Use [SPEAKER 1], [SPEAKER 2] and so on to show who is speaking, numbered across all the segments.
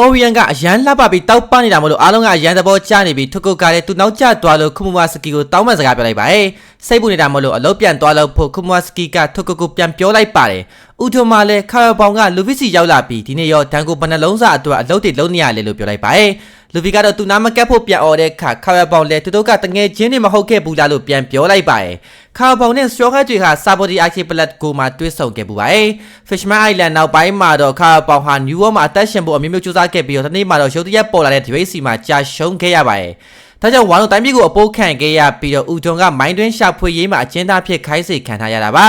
[SPEAKER 1] အိုရီယန်ကအရန်လှပပြီးတောက်ပနေတာမလို့အားလုံးကအရန်သဘောကျနေပြီးထုကုကလည်းသူနောက်ကျသွားလို့ခုမူမာစကီကိုတောင်းပန်စကားပြောလိုက်ပါတယ်စိတ်ပူနေတာမလို့အလုပ်ပြန်သွားလို့ဖို့ခုမူမာစကီကထုကုကိုပြန်ပြောလိုက်ပါတယ် ဦးထုံမာလည်းခါရပေါင်ကလူဗစ်စီရောက်လာပြီးဒီနေ့ရောဒန်ကိုဘယ်နှလုံးစာအတွက်အလုပ်တွေလုပ်နေရလဲလို့ပြောလိုက်ပါတယ်လူဗီကတော့သူနာမကတ်ဖို့ပြန်អော်တဲ့အခါခါရပေါင်လည်းသူတို့ကတငယ်ချင်းတွေမဟုတ်ခဲ့ဘူးလားလို့ပြန်ပြောလိုက်ပါတယ်ခါရပေါင်နဲ့စရောခတ်တွေဟာစာဘော်ဒီအာချီပလက်ကိုမှတွဲဆုံခဲ့ပူပါတယ် Fishman Island နောက်ပိုင်းမှာတော့ခါရပေါင်ဟာ New York မှာအသက်ရှင်ဖို့အမျိုးမျိုးစူးစမ်းခဲ့ပြီးတော့ဒီနေ့မှာတော့ရုတ်တရက်ပေါ်လာတဲ့ဒီဝိစီမှာကြာရှုံးခဲ့ရပါတယ် ဒါကြောင့်ဝါလုံးတိုင်းပြည်ကိုအပိုးခံခဲ့ရပြီးတော့ဦးထွန်ကမိုင်းတွင်းရှာဖွေရေးမှာအကျဉ်းသားဖြစ်ခိုင်းစေခံထားရတာပါ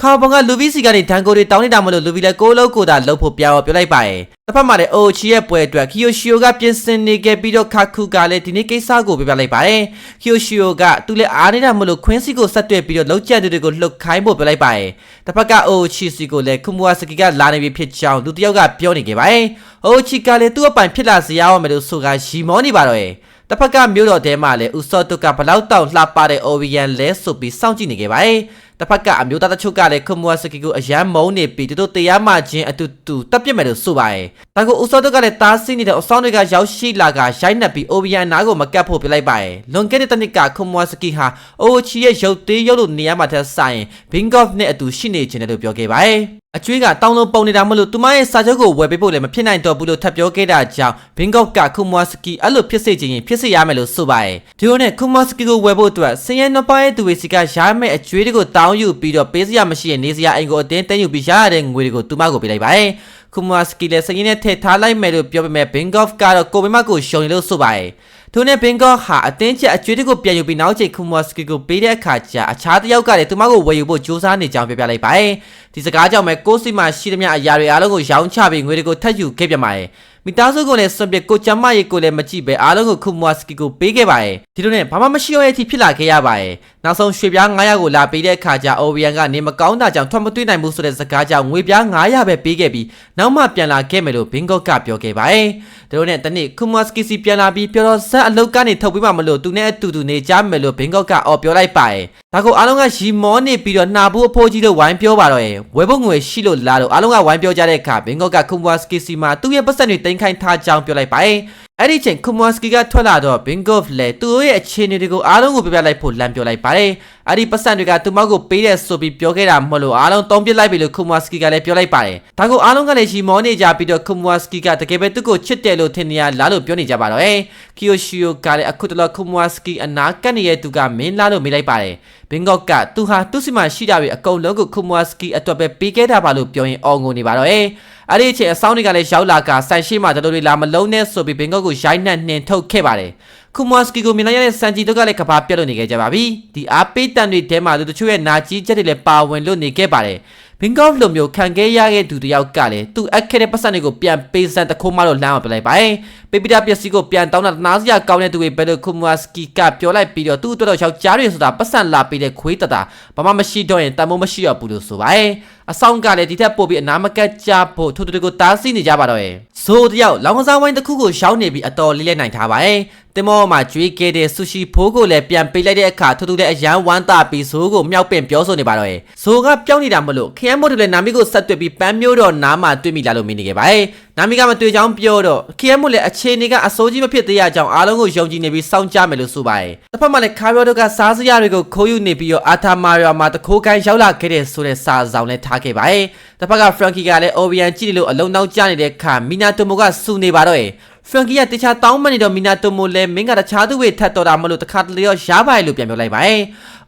[SPEAKER 1] ခါပုံကလူဗီစီကနေဒန်ကိုတွေတောင်းနေတာမလို့လူဗီလည်းကိုလုံးကိုသာလှုပ်ဖို့ပြောင်းပြောလိုက်ပါတယ်တစ်ဖက်မှာလည်းအိုချီရဲ့ပွဲအတွက်ကီယိုရှီယိုကပြင်ဆင်နေခဲ့ပြီးတော့ခါခုကလည်းဒီနေ့ကိစ္စကိုပြပြလိုက်ပါတယ်ကီယိုရှီယိုကသူလည်းအားနေတာမလို့ခွင်းစီကိုဆက်တွေ့ပြီးတော့လောက်ကျန်တွေကိုလှုပ်ခိုင်းဖို့ပြောလိုက်ပါတယ်တစ်ဖက်ကအိုချီစီကိုလည်းခုမွာစကီကလာနေပြီဖြစ်ကြောင်းလူတစ်ယောက်ကပြောနေခဲ့ပါတယ်အိုချီကလည်းသူ့အပိုင်ဖြစ်လာစရာအောင်မယ်လို့ဆိုကရီမောနေပါတော့ရဲ့ တစ်ဖက်ကမြို့တော်ထဲမှာလည်းဦးစောတုကဘလောက်တောင်လှပတဲ့ OVN လဲဆိုပြီးစောင့်ကြည့်နေခဲ့ပါတယ်။ တစ်ဖက်ကအမျိုးသားတချို့ကလည်းခမွာစကီကိုအယမ်းမုန်းနေပြီးသူတို့တရားမှချင်းအတူတူတပ်ပြစ်မယ်လို့ဆိုပါတယ်။ဒါကိုဦးစောတုကလည်းတားဆီးနေတဲ့အဆောင်တွေကရောက်ရှိလာကရိုက်နှက်ပြီး OVN နားကိုမကတ်ဖို့ပြလိုက်ပါတယ်။လွန်ခဲ့တဲ့တနစ်ကခမွာစကီဟာအိုချီရဲ့ရုပ်သေးရုပ်လို့နေရာမှာထက်ဆိုင်ဘင်ကော့ဖ်နဲ့အတူရှိနေခြင်းတယ်လို့ပြောခဲ့ပါတယ်။အကျွေးကတောင်းလုံးပုံနေတာမလို့သူမရဲ့စာချုပ်ကိုဝယ်ပေးဖို့လည်းမဖြစ်နိုင်တော့ဘူးလို့ထပ်ပြောခဲ့တာကြောင့်ဘင်ကော့ကခုမွာစကီအဲ့လိုဖြစ်စေချင်ရင်ဖြစ်စေရမယ်လို့ဆိုပါတယ်ဒီလိုနဲ့ခုမွာစကီကိုဝယ်ဖို့အတွက်စင်ရဲနှစ်ပါးရဲ့သူတွေစီကရမယ့်အကျွေးတွေကိုတောင်းယူပြီးတော့ပေးစရာမရှိရင်နေစရာအိမ်ကိုအတင်းတင်းယူပြီးရရတဲ့ငွေတွေကိုသူမကိုပေးလိုက်ပါတယ်ခုမွာစကီလည်းစင်ရဲနဲ့ထည့်ထားလိုက်မယ်လို့ပြောပေမဲ့ဘင်ကော့ကတော့ကိုပေမကိုရှုံနေလို့ဆိုပါတယ်သူနဲ့ဘင်ကောဟာအတင်းချက်အကျွေးတွေကိုပြန်ယူပြီးနောက်ချိန်ခုမွာစကီကိုပေးတဲ့အခါကျအခြားတစ်ယောက်ကလည်းသူမကိုဝယ်ယူဖို့ကြိုးစားနေကြောင်းပြောပြလိုက်ပါတယ်ဒီစကားကြောင့်ပဲကိုစီမှာရှိသမျှအရာတွေအားလုံးကိုရောင်းချပြီးငွေတွေကိုထပ်ယူခဲ့ပြန်ပါတယ် မိသားစုကလည်းစွန့်ပစ်ကိုကျမရဲ့ကိုလည်းမကြည့်ပဲအားလုံးကိုခုမွာစကီကိုပေးခဲ့ပါတယ်ဒီလိုနဲ့ဘာမှမရှိတော့တဲ့အထိဖြစ်လာခဲ့ရပါတယ်နောက်ဆုံးရွှေပြား900ကိုလာပေးတဲ့အခါကျအိုဗီယန်ကနေမကောင်းတာကြောင့်ထွက်မသွေးနိုင်ဘူးဆိုတဲ့စကားကြောင့်ငွေပြား900ပဲပေးခဲ့ပြီးနောက်မှပြန်လာခဲ့မယ်လို့ဘင်ကော့ကပြောခဲ့ပါတယ်ဒီလိုနဲ့တနေ့ခုမွာစကီစီပြန်လာပြီးပြောတော့ဇက်အလုတ်ကနေထုတ်ပေးမှမလို့သူနဲ့အတူတူနေကြမယ်လို့ဘင်ကော့ကအော်ပြောလိုက်ပါတယ်ဒါကိုအားလုံးကရီမောနေပြီးတော့နှာဘူးအဖိုးကြီးလို့ဝိုင်းပြောပါတော့ရဲ့ဝယ်ဖို့ငွေရှိလို့လားလို့အားလုံးကဝိုင်းပြောကြတဲ့အခါဘင်ကော့ကခုမွာစကီစီမှာသူ့ရဲ့ပတ်စံတွေတင်ခိုင်းထားကြောင်းပြောလိုက်ပါတယ် အဲ့ဒီချိန်ကူမွန်စကီကထွက်လာတော့ဘင်ဂော့ဖ်လည်းသူ့ရဲ့အခြေအနေတွေကိုအားလုံးကိုပြပြလိုက်ဖို့လမ်းပြောလိုက်ပါတယ်။အဲ့ဒီပတ်စံတွေကသူမကိုပေးတဲ့ဆိုပြီးပြောခဲ့တာမဟုတ်လို့အားလုံးတုံးပြစ်လိုက်ပြီလို့ကူမွန်စကီကလည်းပြောလိုက်ပါတယ်။ဒါကိုအားလုံးကလည်းရှီမောနေကြပြီးတော့ကူမွန်စကီကတကယ်ပဲသူ့ကိုချစ်တယ်လို့ထင်နေရလားလို့ပြောနေကြပါတော့။ကီယိုရှီယိုကလည်းအခုတလောကူမွန်စကီအနာကပ်နေတဲ့သူကမင်းလားလို့မေးလိုက်ပါတယ်။ဘင်ဂော့ကသူဟာသူ့စီမှာရှိတာတွေအကုန်လုံးကိုကူမွန်စကီအတွက်ပဲပေးခဲ့တာပါလို့ပြောရင်အော်ငိုနေပါတော့။အဲ့ဒီအချိန်အဆောင်တွေကလည်းရောက်လာကဆိုင်ရှိမှတို့တွေလာမလုံးနဲ့ဆိုပြီးဘင်ကော့ကိုရိုက်နှက်နှင်ထုတ်ခဲ့ပါတယ်ကူမွာစကီကိုမြင်လိုက်ရတဲ့စန်ဂျီတို့ကလည်းကဘာပြတ်လို့နေခဲ့ကြပါပြီဒီအားပေးတန်တွေထဲမှာသူတို့ရဲ့နာကြီးချက်တွေလည်းပါဝင်လို့နေခဲ့ပါတယ်ဘင်ကော့လိုမျိုးခံခဲ့ရတဲ့သူတယောက် ကလည်းသူ့အက်ခဲ့တဲ့ပတ်စံတွေကိုပြန်ပေးစံတခိုးမလို့လမ်းအောင်ပြလိုက်ပါတယ်ပေပီတာပျက်စီးကိုပြန်တောင်းတာနားစရာကောင်းတဲ့သူတွေဘယ်လိုကူမွာစကီကပြောလိုက်ပြီးတော့သူ့အတွက်တော့ယောက်ျားတွေဆိုတာပတ်စံလာပေးတဲ့ခွေးတတာဘာမှမရှိတော့ရင်တန်မိုးမရှိရဘူးလို့ဆိုပါတယ်အဆောင်ကလည်းဒီထက်ပိုပြီးအနာမကတ်ကြဖို့ထိုးတူကိုတားဆီးနေကြပါတော့ရဲ့ဆိုတယောက်လောင်ကစားဝိုင်းတစ်ခုကိုရှောင်းနေပြီးအတော်လေးလေးနိုင်ထားပါရဲ့တင်မောမှာကျွေးခဲ့တဲ့ဆူရှီဖိုးကိုလည်းပြန်ပေးလိုက်တဲ့အခါထိုးတူတဲ့အရန်ဝမ်းတာပြီးဇိုးကိုမြောက်ပင်ပြောဆိုနေပါတော့ရဲ့ဇိုးကပြောင်းနေတာမလို့ခရမ်းမို့တယ်လည်းနာမီကိုဆက်တွေ့ပြီးပန်းမျိုးတော့နားမှာတွေ့မိလာလို့မင်းနေခဲ့ပါရဲ့ နာမီကမတွေ့ချောင်းပြောတော့ခရမ်းမို့လည်းအခြေအနေကအစိုးကြီးမဖြစ်သေးရကြောင်းအားလုံးကိုယုံကြည်နေပြီးစောင့်ကြမယ်လို့ဆိုပါရဲ့တစ်ဖက်မှာလည်းခါရီယိုတို့ကစားစရာတွေကိုခိုးယူနေပြီးတော့အာထာမာယာမှာတခိုးကိုင်းရောက်လာခဲ့တဲ့ဆိုတဲ့စာဆောင်လည်းထားခဲ့ပါရဲ့တစ်ဖက်ကဖရန်ကီကလည်းအိုဗီယန်ကြည့်လို့အလုံးနောက်ကျနေတဲ့အခါမီနာတိုမိုကစူနေပါတော့ရဲ့ ဖရန်ကီကတခြားတောင်းမနေတော့မီနာတိုမိုလည်းမင်းကတခြားသူတွေထတ်တော်တာမလို့တခါတလေရောရပါရလို့ပြန်ပြောလိုက်ပါရဲ့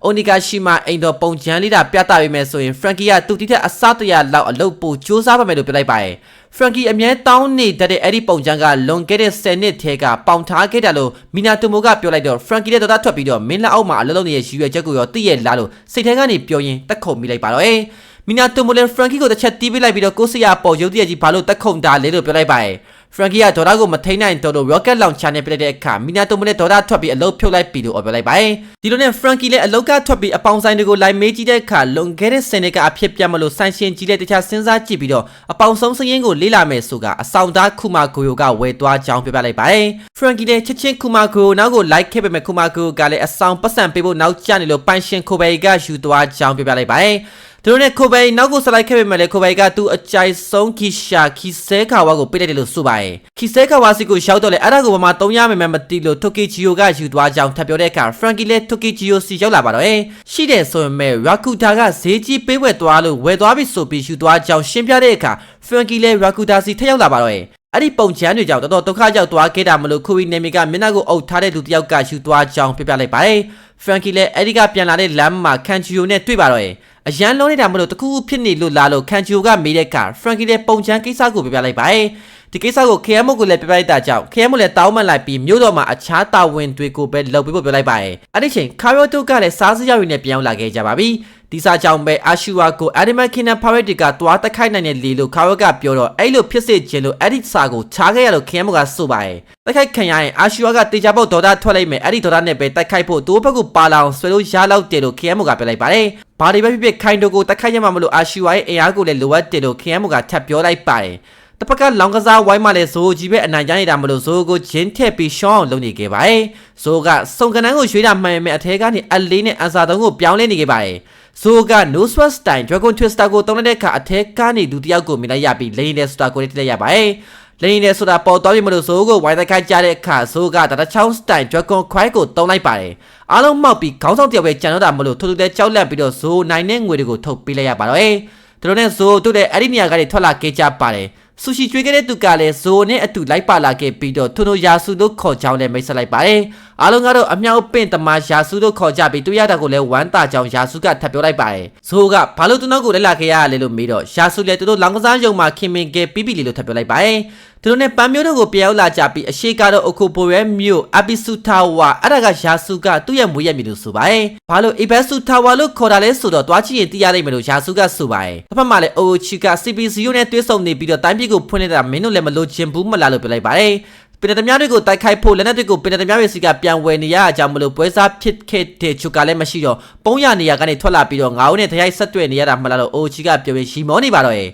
[SPEAKER 1] အိုနီကာရှိမှအိမ်တော်ပုံချမ်းလေးတာပြသပေးမယ်ဆိုရင်ဖရန်ကီကသူ့တိတဲ့အစားတရလောက်အလုပ်ပိုစူးစမ်းပါမယ်လို့ပြောလိုက်ပါရဲ့ဖရန်ကီအမြဲတောင်းနေတတ်တဲ့အဲ့ဒီပုံချမ်းကလွန်ခဲ့တဲ့10နှစ်ထဲကပေါင်ထားခဲ့တယ်လို့မီနာတိုမိုကပြောလိုက်တော့ဖရန်ကီလည်းတော်သားထွက်ပြီးတော့မင်းလက်အောက်မှာအလုပ်လုပ်နေတဲ့ရည်ရွယ်ချက်ကိုရောသိရလားလို့စိတ်ထဲကနေပြောရင်းတက်ခုံမိလိုက်ပါတော့ရဲ့မီနာတိုမိုလည်းဖရန်ကီကိုတစ်ချက်တီးပေးလိုက်ပြီးတော့ကိုစရာပေါ်ရုပ်တရက်ကြီးဘာလို့တက်ခုံတာလဲလို့ပြောလိုက်ပါရဲ့ဖ ရန်ကီကဒေါ်လာကိုမထိန်နိုင်တော့လို့ rocket launcher နဲ့ပြလိုက်တဲ့အခါမီနာတိုမိုလည်းဒေါ်လာထွက်ပြီးအလုပ်ဖြုတ်လိုက်ပြီးလို့ပြောလိုက်ပါရဲ့ဒီလိုနဲ့ဖရန်ကီလည်းအလုပ်ကထွက်ပြီးအပေါင်ဆိုင်တွေကိုလိုက်မေးကြည့်တဲ့အခါလွန်ခဲ့တဲ့စနေကအဖြစ်ပြတ်မလို့ဆိုင်ရှင်ကြီးလည်းတခြားစဉ်းစားကြည့်ပြီးတော့အပေါင်ဆုံးစရင်ကိုလေးလာမယ်ဆိုကအဆောင်သားခုမာဂိုယိုကဝယ်သွားကြောင်းပြပြလိုက်ပါရဲ့ဖရန်ကီလည်းချက်ချင်းခုမာဂိုနောက်ကို like ခဲ့ပေမဲ့ခုမာဂိုကလည်းအဆောင်ပတ်စံပေးဖို့နောက်ကျနေလို့ပိုင်ရှင်ခိုဘယ်ကယူသွားကြောင်းပြပြလိုက်ပါရဲ့ သူတို့နဲ့ခိုဘိုင်နောက်ကိုဆက်လိုက်ခဲ့ပေမဲ့လည်းခိုဘိုင်ကသူ့အကြိုက်ဆုံးခီရှာခီဆဲခါဝါကိုပေးလိုက်တယ်လို့ဆိုပါတယ်ခီဆဲခါဝါစီကိုရှောက်တော့လေအဲ့ဒါကိုဘာမှတုံးရမယ်မသိလို့တိုကီဂျီယိုကယူသွားကြောင်းထပ်ပြောတဲ့အခါဖရန်ကီလည်းတိုကီဂျီယိုစီရောက်လာပါတော့တယ်ရှိတယ်ဆိုရင်မဲ့ရာကူတာကဈေးကြီးပေးဝယ်သွားလို့ဝယ်သွားပြီဆိုပြီးယူသွားကြောင်းရှင်းပြတဲ့အခါဖရန်ကီလည်းရာကူတာစီထပ်ရောက်လာပါတော့တယ် အဲ့ဒီပုံချမ်းတွေကြောင့်တော်တော်ဒုက္ခရောက်သွားခဲ့တာမလို့ခူဝီနေမီကမျက်နှာကိုအုပ်ထားတဲ့လူတစ်ယောက်ကယူသွားကြောင်းပြပြလိုက်ပါတယ်ဖရန်ကီလည်းအဲ့ဒီကပြန်လာတဲ့လမ်းမှာကန်ချီယိုနဲ့တွေ့ပါတော့တယ်အရန်လုံးနေတာမလို့တခုခုဖြစ်နေလို့လာလို့ကန်ချီယိုကမေးတဲ့အခါဖရန်ကီလည်းပုံချမ်းကိစ္စကိုပြပြလိုက်ပါတယ်ဒီကိစ္စကို KM ကိုလည်းပြပြလိုက်တာကြောင့် KM လည်းတောင်းမှန်လိုက်ပြီးမြို့တော်မှာအခြားတာဝန်တွေကိုပဲလုပ်ပေးဖို့ပြောလိုက်ပါတယ်အဲ့ဒီချိန်ခါရိုတိုကလည်းစားစရာတွေနဲ့ပြောင်းလာခဲ့ကြပါပြီ ဒီစားကြောင့်ပဲအာရှူဝါကိုအဒမခင်နဖာရက်တီကတွားတက်ခိုက်နိုင်တဲ့လီလို့ခါရိုကပြောတော့အဲ့လိုဖြစ်စေခြင်းလို့အဲ့ဒီစာကိုချားခဲ့ရလို့ KM ကဆိုပါတယ်တက်ခိုက်ခံရရင်အာရှူဝါကတေချာပုတ်ဒေါ်တာထွက်လိုက်မယ်အဲ့ဒီဒေါ်တာနဲ့ပဲတက်ခိုက်ဖို့တိုးဘက်ကိုပါလာအောင်ဆွဲလို့ရလောက်တယ်လို့ KM ကပြောလိုက်ပါတယ်ဘာတွေပဲဖြစ်ဖြစ်ခိုင်တိုကိုတက်ခိုက်ရမှာမလို့အာရှူဝါရဲ့အင်အားကိုလည်းလိုအပ်တယ်လို့ KM ကထပ်ပြောလိုက်ပါတယ်တပတ်ကလောင်ကစားဝိုင်းမှလည်းဇိုးကြီးပဲအနိုင်ကျနေတာမလို့ဇိုးကိုဂျင်းထက်ပြီးရှောင်းအောင်လုပ်နေခဲ့ပါတယ်။ဇိုးကစုံကနန်းကိုရွှေ့တာမှန်ပေမဲ့အထဲကနေအလေးနဲ့အန်စာတုံးကိုပြောင်းလဲနေခဲ့ပါတယ်။ ဇိုးက No Sweat Style Dragon Twister ကိုတုံးလိုက်တဲ့အခါအထဲကနေလူတစ်ယောက်ကိုမြင်လိုက်ရပြီးလိန်တဲ့ဆိုတာကိုလည်းတိလိုက်ရပါတယ်။လိန်တဲ့ဆိုတာပေါ်သွားပြီမလို့ဇိုးကိုဝိုင်းတိုက်ခိုက်ကြတဲ့အခါဇိုးကတတချောင်း Style Dragon Cry ကိုတုံးလိုက်ပါတယ်။အားလုံးမှောက်ပြီးခေါင်းဆောင်တယောက်ပဲကြံတော့တာမလို့ထိုးထိုးတဲ့ကြောက်လန့်ပြီးတော့ဇိုးနိုင်တဲ့ငွေတွေကိုထုတ်ပေးလိုက်ရပါတော့။တို့နဲ့ဇိုးတို့တဲ့အဲ့ဒီနေရာကနေထွက်လာခဲ့ကြပါတယ်။ ဆူရှီကျွေးခဲ့တဲ့သူကလည်းဇိုနဲ့အတူလိုက်ပါလာခဲ့ပြီးတော့ထွန်းတို့ယာစုတို့ခေါ်ကြောင်းလည်းမိတ်ဆက်လိုက်ပါတယ်။အားလုံးကတော့အမြောက်ပင့်တမယာစုတို့ခေါ်ကြပြီးသူရတာကိုလည်းဝမ်းတာကြောင်းယာစုကထပ်ပြောလိုက်ပါတယ်။ဇိုကဘာလို့သူနောက်ကိုလည်းလာခဲ့ရလဲလို့မေးတော့ယာစုလည်းသူတို့လောင်ကစားရုံမှာခင်မင်ကဲပြီးပြီလေလို့ထပ်ပြောလိုက်ပါတယ်။ သူတို့နဲ့ပန်းမျိုးတို့ကိုပြောင်းလာကြပြီးအရှိကတော့အခုပိုရဲမြို့အပီဆူတာဝါအဲ့ဒါကယာစုကသူ့ရဲ့မွေးရမြေလို့ဆိုပါတယ်။ဘာလို့အေဘက်ဆူတာဝါလို့ခေါ်တာလဲဆိုတော့တွားချရင်သိရနိုင်မယ်လို့ယာစုကဆိုပါတယ်။တစ်ဖက်မှာလည်းအိုချီက CPCU နဲ့တွဲဆုံနေပြီးတော့တိုင်းပြည်ကိုဖွင့်နေတာမင်းတို့လည်းမလို့ချင်ဘူးမလားလို့ပြောလိုက်ပါတယ်။ပင်တများတွေကိုတိုက်ခိုက်ဖို့လက်နက်တွေကိုပင်တများတွေစီကပြန်ဝယ်နေရအကြောင်းမလို့ပွဲစားဖြစ်ခဲ့တဲ့ချူကလည်းမရှိတော့ပုံရနေရကနေထွက်လာပြီးတော့ငါးဦးနဲ့တရိုက်ဆက်တွေ့နေရတာမလားလို့အိုချီကပြောပြီးရှီမောနေပါတော့ရဲ့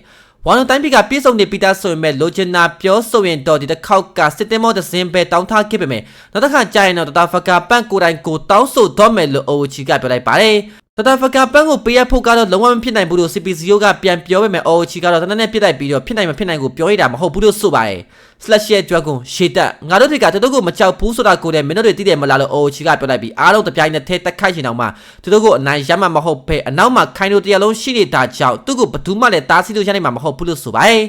[SPEAKER 1] ဝါလုံတိုင်းပြည်ကပြေဆုံးနေပြီးသားဆိုရင်မဲ့လိုချင်နာပြောဆိုရင်တော့ဒီတစ်ခေါက်ကစစ်တင်မောသစင်ပဲတောင်းထားခဲ့ပေမဲ့နောက်တစ်ခါကြာရင်တော့တတာဖကာပန့်ကိုတိုင်ကိုတောင်းဆိုတော့မယ်လို့အိုချီကပြောလိုက်ပါတယ် တတဖကပန်းကိုပေးရဖို့ကတော့လုံးဝမဖြစ်နိုင်ဘူးလို့ CPCO ကပြန်ပြောပေမဲ့ OOC ကတော့တနက်နဲ့ပြစ်လိုက်ပြီးတော့ဖြစ်နိုင်မဖြစ်နိုင်ကိုပြောရတာမဟုတ်ဘူးလို့ဆိုပါတယ် slash ရဲ့ dragon ရှေတက်ငါတို့တွေကတတို့ကိုမကြောက်ဘူးဆိုတာကိုလည်းမင်းတို့တွေသိတယ်မလားလို့ OOC ကပြောလိုက်ပြီးအားလုံးတပြိုင်နက်တည်းတက်ခိုက်ချင်အောင်မှတတို့ကိုအနိုင်ရမှမဟုတ်ပဲအနောက်မှာခိုင်တို့တရားလုံးရှိနေတာကြောင့်သူ့ကိုဘယ်သူမှလည်းတားဆီးလို့ရနိုင်မှာမဟုတ်ဘူးလို့ဆိုပါတယ်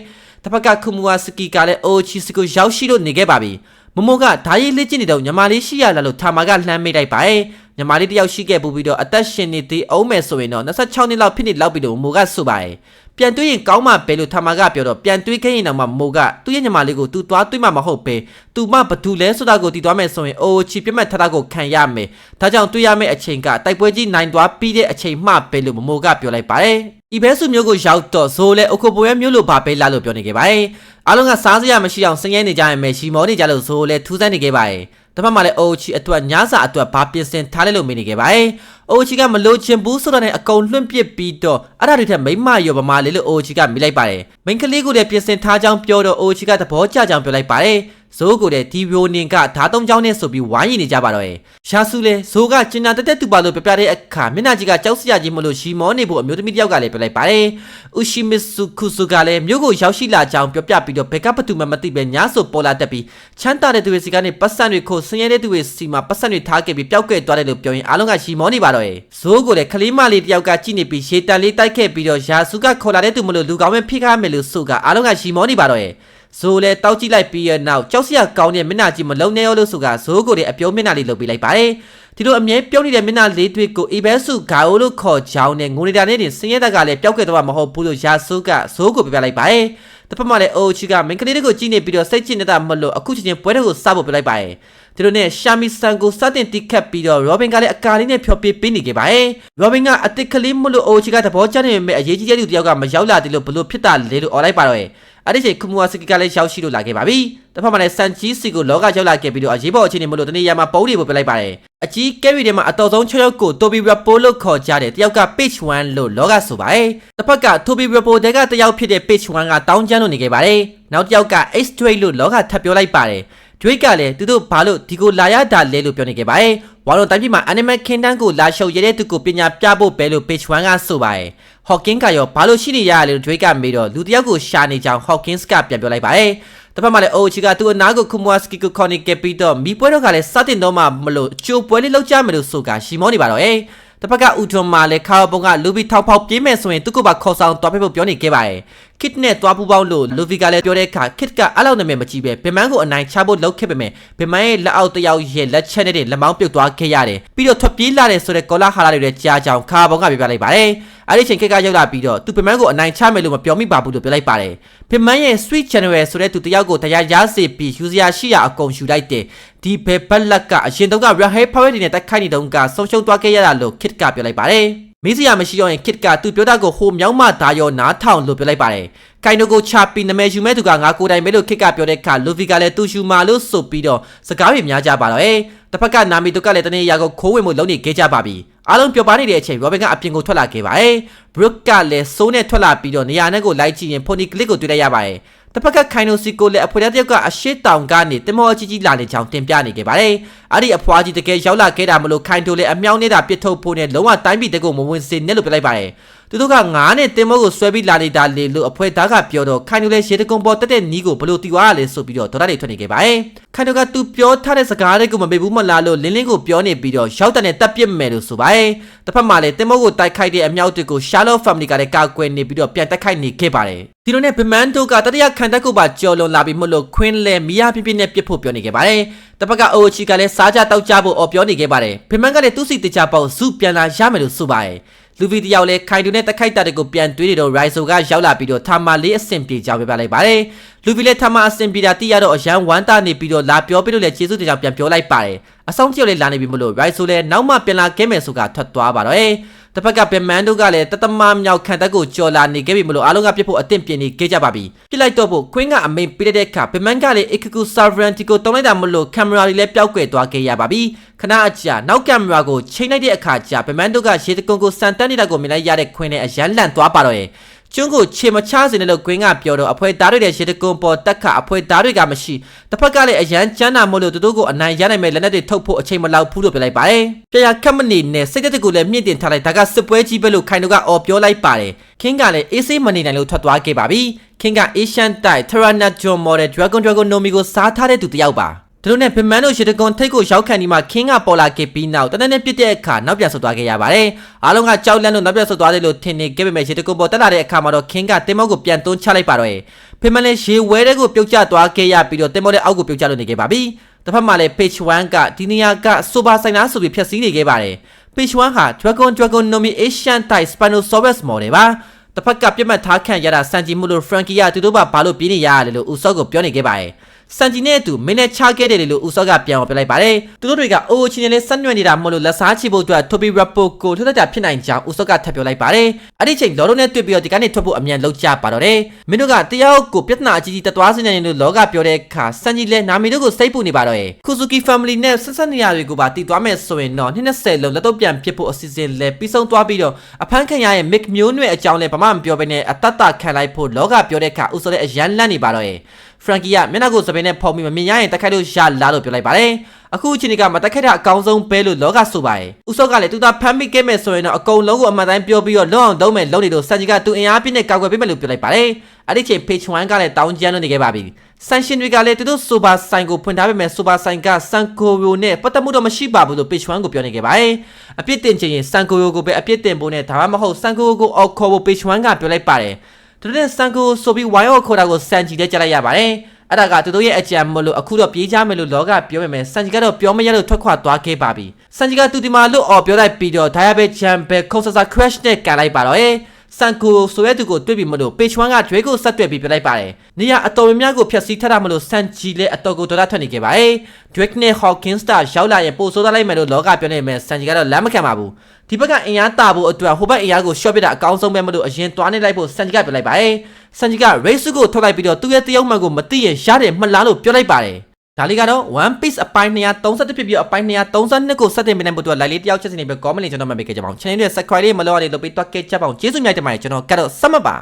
[SPEAKER 1] တစ်ဖက်ကခုမူဝါစကီကလည်း OOC စကိုရောက်ရှိလို့နေခဲ့ပါပြီမမိုကဓာရီလေးကျင့်နေတော့ညီမလေးရှိရလားလို့ထာမာကလှမ်းမိလိုက်ပါတယ် ညီမလေးတယောက်ရှိခဲ့ပူပြီးတော့အသက်ရှင်နေသေးအောင်မယ်ဆိုရင်တော့26နှစ်လောက်ဖြစ်နေလောက်ပြီလို့မိုကဆိုပါတယ်ပြန်တွေးရင်ကောင်းမှပဲလို့ထာမာကပြောတော့ပြန်တွေးခဲ့ရင်တော့မှမိုကသူ့ရဲ့ညီမလေးကိုသူသွားတွေးမှမဟုတ်ပဲသူမဘသူလဲဆိုတာကိုတည်သွားမယ်ဆိုရင်အိုချီပြတ်မဲ့ထထကိုခံရမယ်ဒါကြောင့်တွေးရမယ့်အချိန်ကတိုက်ပွဲကြီးနိုင်သွားပြီးတဲ့အချိန်မှပဲလို့မမိုကပြောလိုက်ပါတယ်ဤဘဲစုမျိုးကိုရောက်တော့ဇိုးလဲအခုပိုရဲမျိုးလိုပါပဲလာလို့ပြောနေခဲ့ပါတယ်အားလုံးကစားစရာမရှိအောင်စင်ရဲနေကြရင်ပဲရှီမောနေကြလို့ဇိုးလဲထူးဆန်းနေခဲ့ပါတယ် တပတ်မှလည်းအိုချီအတွက်ညစာအတွက်ဘာပြင်ဆင်ထားလဲလို့မေးနေခဲ့ပါတယ်။အိုချီကမလို့ချင်ဘူးဆိုတော့လည်းအကုန်လွှင့်ပစ်ပြီးတော့အဲ့ဒါတွေထက်မိမရောဗမာလေးလို့အိုချီကမိလိုက်ပါတယ်။မိန်းကလေးကိုလည်းပြင်ဆင်ထားကြောင်းပြောတော့အိုချီကသဘောကျကြောင်းပြောလိုက်ပါတယ်။ ဇိုးကိုလည်းဒီဗီယိုနင်ကဓာတ်သုံးချောင်းနဲ့ဆိုပြီးဝိုင်းရည်နေကြပါတော့ရဲ့။ရှာစုလဲဇိုးကကျင်နာတက်တက်တူပါလို့ပြပြတဲ့အခါမျက်နှာကြီးကကြောက်စရာကြီးမလို့ရှီမောနေဖို့အမျိုးသမီးတယောက်ကလည်းပြောလိုက်ပါတယ်။ဥရှိမစ်စုခုစုကလည်းမြို့ကိုရောက်ရှိလာကြောင်းပြောပြပြီးတော့ဘက်ကဘသူမှမသိပဲညာဆိုပေါ်လာတက်ပြီးချမ်းသာတဲ့သူတွေစီကနေပတ်စံတွေကိုဆင်းရဲတဲ့သူတွေစီမှာပတ်စံတွေထားခဲ့ပြီးပျောက်ကွယ်သွားတယ်လို့ပြောရင်အားလုံးကရှီမောနေပါတော့ရဲ့။ဇိုးကိုလည်းခလေးမလေးတယောက်ကကြည့်နေပြီးရေတန်လေးတိုက်ခဲ့ပြီးတော့ယာစုကခေါ်လာတဲ့သူမလို့လူကောင်းမဲ့ဖိကားမယ်လို့ဆိုကအားလုံးကရှီမောနေပါတော့ရဲ့။ ဇိုးလဲတောက်ကြည့်လိုက်ပြီးရနောက်ကြောက်စရာကောင်းတဲ့မျက်နှာကြီးမလုံးနဲ့ရောလို့ဆိုကဇိုးကိုလည်းအပြုံးမျက်နှာလေးလုပ်ပေးလိုက်ပါတယ်ဒီလိုအမြဲပြုံးနေတဲ့မျက်နှာလေးတွေကိုအီဘဲစုဂါအိုလို့ခေါ်ကြောင်းနဲ့ငိုနေတာနဲ့တင်စင်းရဲတက်ကလည်းပျောက်ခဲ့တော့မဟုတ်ဘူးလို့ယာဆိုးကဇိုးကိုပြပြလိုက်ပါတယ်တစ်ဖက်မှာလည်းအိုချီကမင်းကလေးတွေကိုကြည့်နေပြီးတော့စိတ်ချနေတာမလို့အခုချင်းချင်းပွဲတွေကိုစဖို့ပြလိုက်ပါတယ်ဒီလိုနဲ့ရှာမီဆန်ကိုစတင်တိခတ်ပြီးတော့ရောဘင်ကလည်းအကာလေးနဲ့ဖျော်ပြပေးနေခဲ့ပါတယ်ရောဘင်ကအစ်စ်ကလေးမလို့အိုချီကသဘောကျနေပေမဲ့အရေးကြီးတဲ့လူတယောက်ကမရောက်လာသေးလို့ဘလို့ဖြစ်တာလဲလို့អော်လိုက်ပါတော့ရဲ့ အဲ့ဒီချိန်ကူမူဝါစကီကလည်းရောက်ရှိလို့လာခဲ့ပါပြီတစ်ဖက်မှာလည်းဆန်ဂျီစီကိုလောကရောက်လာခဲ့ပြီးတော့အရေးပေါ်အခြေအနေမလို့တနေ့ရမှာပုံးတွေကိုပြလိုက်ပါတယ်အကြီးကဲရီထဲမှာအတော်ဆုံး6ယောက်ကိုတိုဘီရပိုလို့ခေါ်ကြတယ်တယောက်က page 1လို့လောကဆိုပါတယ်တစ်ဖက်ကတိုဘီရပိုတဲကတယောက်ဖြစ်တဲ့ page 1ကတောင်းကျမ်းလို့နေခဲ့ပါတယ်နောက်တစ်ယောက်က H2 လို့လောကထပ်ပြောလိုက်ပါတယ် ဒွိတ်ကလည်းသူတို့ဘာလို့ဒီကိုလာရတာလဲလို့ပြောနေခဲ့ပါတယ်ဝါလုံးတိုင်းပြည်မှာ Animal Kingdom ကိုလာရှုပ်ရတဲ့သူကိုပညာပြဖို့ပဲလို့ page 1ကဆိုပါတယ်ဟော့ကင်းကရောဘာလို့ရှိနေရလဲလို့ဒွိတ်ကမေးတော့လူတစ်ယောက်ကိုရှာနေကြောင်းဟော့ကင်းစ်ကပြန်ပြောလိုက်ပါတယ်တစ်ဖက်မှာလည်းအိုချီကသူ့အနာကိုကူမွာစကီကိုခေါ်နေခဲ့ပြီးတော့မိပွဲတော့ကလည်းစတင်တော့မှမလို့အချိုးပွဲလေးလောက်ကြမယ်လို့ဆိုကရှီမောနေပါတော့အေး တစ်ဖက်ကဥထွန်မှာလည်းခါပုံကလူဘီထောက်ဖောက်ပြေးမယ်ဆိုရင်သူကပါခေါ်ဆောင်သွားပြဖို့ပြောနေခဲ့ပါတယ်ခစ်နဲ့သွားပူပေါင်းလို့လူဗီကလည်းပြောတဲ့အခါခစ်ကအလောက်နာမည်မကြည့်ပဲဗင်မန်းကိုအနိုင်ချဖို့လုပ်ခဲ့ပေမဲ့ဗင်မန်းရဲ့လက်အောက်တစ်ယောက်ရဲ့လက်ချက်နဲ့လက်မောင်းပြုတ်သွားခဲ့ရတယ်ပြီးတော့ထွက်ပြေးလာတယ်ဆိုတဲ့ကောလာဟာလာတွေလည်းကြားကြောင်ခါပုံကပြပြလိုက်ပါတယ် အဲ့ဒီချိန်ခက်ကရောက်လာပြီးတော့သူဗင်မန်းကိုအနိုင်ချမယ်လို့မပြောမိပါဘူးလို့ပြောလိုက်ပါတယ်ဗင်မန်းရဲ့ Sweet General ဆိုတဲ့သူတစ်ယောက်ကိုတရားရစေပြီးယူစရာရှိရာအကုန်ယူလိုက်တယ်ဒီဘယ်ဘက်လက်ကအရင်တုန်းက Rahel Power တွေနဲ့တိုက်ခိုက်နေတုန်းကဆုံးရှုံးသွားခဲ့ရတာလို့ခစ်ကပြောလိုက်ပါတယ်မေးစရာမရှိတော့ရင်ခစ်ကသူပြောတာကိုဟိုမြောင်းမသားရောနားထောင်လို့ပြောလိုက်ပါတယ်။ကိုင်နိုကိုချပီနမဲယူမဲ့သူကငါကိုယ်တိုင်ပဲလို့ခစ်ကပြောတဲ့အခါလူဗီကလည်းသူရှူမာလို့ဆိုပြီးတော့စကားတွေများကြပါတော့။တစ်ဖက်ကနာမီတို့ကလည်းတနေ့ရာကိုခိုးဝင်မှုလုပ်နေခဲ့ကြပါပြီ။ အားလုံးပျော်ပါနေတဲ့အချိန်ရောဘင်ကအပြင်ကိုထွက်လာခဲ့ပါတယ်။ဘရုတ်ကလည်းစိုးနဲ့ထွက်လာပြီးတော့နေရာနဲ့ကိုလိုက်ကြည့်ရင်ဖိုနီကလစ်ကိုတွေ့လိုက်ရပါတယ်။တစ်ဖက်ကခိုင်နိုစီကိုလည်းအဖွေတယောက်ကအရှိတောင်ကနေတင်မောကြီးကြီးလာနေကြောင်းတင်ပြနေခဲ့ပါတယ်။အဲ့ဒီအဖွားကြီးတကယ်ရောက်လာခဲ့တာမလို့ခိုင်တိုလည်းအမြောင်းနေတာပြစ်ထုတ်ဖို့နဲ့လုံးဝတိုင်းပြည်တကုတ်မဝင်စေနဲ့လို့ပြလိုက်ပါတယ်။ သူတို့ကငားနဲ့တင်မောကိုဆွဲပြီးလာနေတာလေလို့အဖွေသားကပြောတော့ခိုင်တိုလည်းရေတကုံပေါ်တက်တဲ့နီးကိုဘလို့တီဝါရလဲဆိုပြီးတော့ဒေါ်လာတွေထွက်နေခဲ့ပါတယ်။ခိုင်တိုကသူပြောထားတဲ့စကားတွေကိုမမေ့ဘူးမလားလို့လင်းလင်းကိုပြောနေပြီးတော့ရောက်တဲ့နဲ့တပ်ပစ်မယ်လို့ဆိုပါတယ်။တစ်ဖက်မှာလည်းတင်မောကိုတိုက်ခိုက်တဲ့အမြောက်တွေကို Charlotte family ကလည်းကာကွယ်နေပြီးတော့ပြန်တိုက်ခိုက်နေခဲ့ပါတယ်။ဒီလိုနဲ့ဗမန်တို့ကတတိယခံတက်ကိုပါကြော်လွန်လာပြီးမလို့ခွင်းလဲမီယာပြပြနဲ့ပြစ်ဖို့ပြောနေခဲ့ပါတယ်။တစ်ဖက်ကအိုချီကလည်းစားကြတောက်ကြဖို့အော်ပြောနေခဲ့ပါတယ်။ဗမန်ကလည်းသူ့စီတကြပေါက်စုပြန်လာရမယ်လို့ဆိုပါတယ်။ လူဗီတယောက်လည်းခိုင်တူနဲ့တခိုက်တာတွေကိုပြန်တွေးနေတော့ Rise ကရောက်လာပြီးတော့ထာမာလေးအဆင်ပြေကြောင်းပြပြလိုက်ပါတယ်။လူဗီလည်းထာမာအဆင်ပြေတာသိရတော့အရန်ဝမ်းတာနေပြီးတော့လာပြောပြီးတော့လည်းကျေးဇူးတင်ကြောင်းပြန်ပြောလိုက်ပါတယ်။အဆောင်တယောက်လည်းလာနေပြီမလို့ Rise လည်းနောက်မှပြန်လာခဲ့မယ်ဆိုတာထွက်သွားပါတော့။ တစ်ဖက်ကဗမန်တို့ကလည်းတသမမြောက်ခံတက်ကိုကြော်လာနေခဲ့ပြီမလို့အားလုံးကပြစ်ဖို့အသင့်ပြင်နေခဲ့ကြပါပြီပြစ်လိုက်တော့ဖို့ခွင်းကအမိန်ပေးတဲ့အခါဗမန်ကလည်း Ikuku Sovereignty ကိုတုံးလိုက်တာမလို့ကင်မရာတွေလည်းပျောက်ကွယ်သွားခဲ့ရပါပြီခဏအကြာနောက်ကင်မရာကိုချိန်လိုက်တဲ့အခါကျဗမန်တို့ကရေတကွန်ကိုစံတက်နေတာကိုမြင်လိုက်ရတဲ့ခွင်းနဲ့အရန်လန့်သွားပါတော့ရဲ့ ကျွန်းကိုခြေမချစေနဲ့လို့ကွင်းကပြောတော့အဖွဲသားတွေရဲ့ရေတကွန်ပေါ်တက်ခအဖွဲသားတွေကမရှိတစ်ဖက်ကလည်းအရန်ကျန်းတာမို့လို့သူတို့ကိုအနိုင်ရနိုင်မဲ့လက်နက်တွေထုတ်ဖို့အချိန်မလောက်ဘူးလို့ပြောလိုက်ပါတယ်။ပြရခက်မနေနဲ့စိတ်သက်ကိုလည်းမြင့်တင်ထားလိုက်ဒါကစစ်ပွဲကြီးပဲလို့ခိုင်တို့ကအော်ပြောလိုက်ပါတယ်။ခင်းကလည်းအေးဆေးမနေနိုင်လို့ထွက်သွားခဲ့ပါပြီ။ခင်းက Asian Type Tyrannosaurus Model Dragon Dragonomy ကိုစားထားတဲ့သူတစ်ယောက်ပါ။ သူတို့နဲ့ဗမန်တို့ရှစ်တကွန်ထိတ်ကိုရောက်ခံဒီမှာခင်းကပေါ်လာခဲ့ပြီးနောက်တနက်နေ့ပြစ်တဲ့အခါနောက်ပြန်ဆုတ်သွားခဲ့ရပါတယ်။အားလုံးကကြောက်လန့်လို့နောက်ပြန်ဆုတ်သွားတယ်လို့ထင်နေခဲ့ပေမဲ့ရှစ်တကွန်ပေါ်တက်လာတဲ့အခါမှာတော့ခင်းကတင်မောက်ကိုပြန်သွန်းချလိုက်ပါတော့ရဲ့။ဗမန်လည်းရေဝဲတဲ့ကိုပြုတ်ကျသွားခဲ့ရပြီးတော့တင်မောက်ရဲ့အောက်ကိုပြုတ်ကျလို့နေခဲ့ပါပြီ။တစ်ဖက်မှာလည်း page 1ကဒီနေရာကဆိုပါဆိုင်လားဆိုပြီးဖြတ်စည်းနေခဲ့ပါတယ်။ page 1ဟာ Dragon Dragonomy Asian Type Spinosaurus model ပါ။တစ်ဖက်ကပြတ်မှတ်ထားခံရတာစံကြည့်မှုလို့ Frankie ကသူတို့ဘာဘာလို့ပြေးနေရလဲလို့ဦးစောကိုပြောနေခဲ့ပါတယ်။ စန်ဂျီနဲ့အတူမင်းနဲ့ချခဲ့တယ်လို့ဦးစောကပြန်ပြောလိုက်ပါတယ်သူတို့တွေကအိုချင်းချင်းလေးဆက်နွယ်နေတာမဟုတ်လို့လက်စားချဖို့အတွက်တိုဘီရပိုကိုထွက်တတ်တာဖြစ်နိုင်ကြောင်းဦးစောကထပ်ပြောလိုက်ပါတယ်အဲ့ဒီချိန်လော်တို့နဲ့တွေ့ပြီးတော့ဒီကနေထွက်ဖို့အမြန်လောက်ကြပါတော့တယ်မင်းတို့ကတယောက်ကိုပြဿနာအကြီးကြီးတက်သွားစေနေတယ်လို့လောကပြောတဲ့အခါစန်ဂျီလည်းနာမီတို့ကိုစိတ်ပူနေပါတော့ရဲ့ခုဆူကီ family နဲ့ဆက်ဆက်နေရတွေကိုပါတည်သွားမယ်ဆိုရင်တော့20လုံးလက်တော့ပြန်ဖြစ်ဖို့အစီအစဉ်လည်းပြီးဆုံးသွားပြီးတော့အဖမ်းခံရရဲ့ Mick မျိုးနွယ်အကြောင်းလည်းဘာမှမပြောဘဲနဲ့အတ္တခံလိုက်ဖို့လောကပြောတဲ့အခါဦးစောလည်းအရန်လန့်နေပါတော့ရဲ့ ဖရန်ကီကမျက်နှာကိုစပင်းနဲ့ဖော်ပြီးမမြင်ရရင်တက်ခိုက်လို့ရလာလို့ပြောလိုက်ပါတယ်အခုအချိန်ကမတက်ခိုက်တာအကောင်းဆုံးပဲလို့လောကဆိုပါတယ်ဥစောကလည်းသူသာဖမ်းမိခဲ့မယ်ဆိုရင်တော့အကုန်လုံးကိုအမှန်တိုင်းပြောပြီးတော့လွတ်အောင်လုပ်မယ်လုပ်နေလို့စန်ဂျီကသူအင်အားပြည့်နဲ့ကာကွယ်ပေးမယ်လို့ပြောလိုက်ပါတယ်အဲ့ဒီချိန် page 1ကလည်းတောင်းကျမ်းလို့နေခဲ့ပါပြီဆန်ရှင်တွေကလည်းသူတို့ဆိုပါဆိုင်ကိုဖွင့်ထားပေမဲ့ဆိုပါဆိုင်ကစန်ကိုယိုနဲ့ပတ်သက်မှုတော့မရှိပါဘူးလို့ page 1ကိုပြောနေခဲ့ပါတယ်အပြစ်တင်ချင်ရင်စန်ကိုယိုကိုပဲအပြစ်တင်ဖို့နဲ့ဒါမှမဟုတ်စန်ကိုယိုကိုအော်ခေါ်ဖို့ page 1ကပြောလိုက်ပါတယ် သူတို့စန်ကိုဆိုပြီးဝိုင်းအော်ခေါ်တာကိုစန်ဂျီလည်းကြားလိုက်ရပါတယ်အဲ့ဒါကသူတို့ရဲ့အကြံမလို့အခုတော့ပြေးကြမယ်လို့လောကပြောပေမဲ့စန်ဂျီကတော့ပြောမရလို့ထွက်ခွာသွားခဲ့ပါပြီစန်ဂျီကသူဒီမှာလို့အော်ပြောလိုက်ပြီးတော့ဒါရဘဲချမ်ဘဲခုံဆဆာ crash နဲ့ကန်လိုက်ပါတော့ အေးစန်ကိုဆိုရဲသူကိုတွေ့ပြီးမလို့ page 1က Drake ကိုဆက်တွေ့ပြီးပြလိုက်ပါတယ်။နေရအတော်များများကိုဖျက်ဆီးထားတာမလို့စန်ဂျီလည်းအတော်ကိုဒေါ်လာထွက်နေခဲ့ပါတယ်။ Drake နဲ့ Hawkins တာရောက်လာရင်ပို့ဆိုးသွားလိုက်မယ်လို့လောကပြောနေမယ်စန်ဂျီကတော့လက်မခံပါဘူး။ဒီဘက်ကအင်အားတာဖို့အတွက်ဟိုဘက်အင်အားကို short ပစ်တာအကောင်းဆုံးပဲမလို့အရင်တွားနေလိုက်ဖို့စန်ဂျီကပြောလိုက်ပါတယ်။စန်ဂျီက race ကိုထုတ်လိုက်ပြီးတော့သူ့ရဲ့တယောက်မှန်ကိုမသိရင်ရတယ်မလားလို့ပြောလိုက်ပါတယ်။ ဒါလေးကတော့ One Piece အပိုင်း231ဖြစ်ပြီးအပိုင်း232ကိုစတင်ပေးနိုင်ဖို့အတွက် like လေးတယောက်ချက်စီနေပြီး comment လေးကျွန်တော်မှတ်ပေးခဲ့ကြပါအောင် channel ရဲ့ subscribe လေးမလုပ်ရသေးလို့ပြီးတော့ကဲချက်ပါအောင်ကျေးဇူးများတင်ပါတယ်ကျွန်တော်ကတော့စမပါ